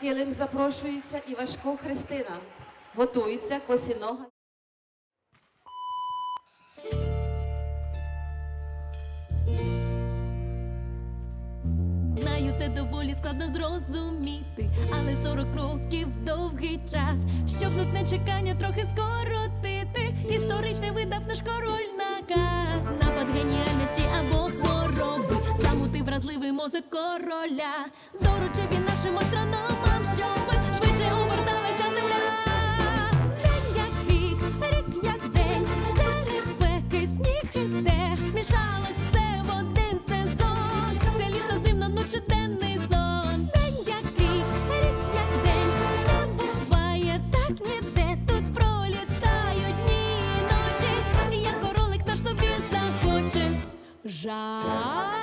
килим запрошується і Важко Христина. Готується косінога. Знаю, це доволі складно зрозуміти, але 40 років довгий час, щоб нудне чекання трохи скоротити. Історичний видав наш король наказ. Напад геніальності або хвороби. Замути вразливий мозок короля. Доручив жах.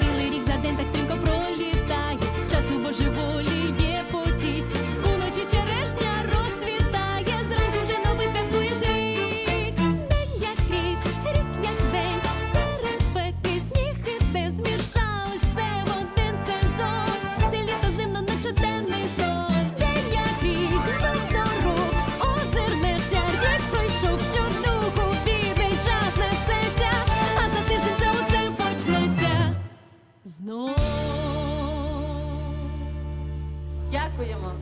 Цілий рік за день так стрімко про. знов. Дякуємо.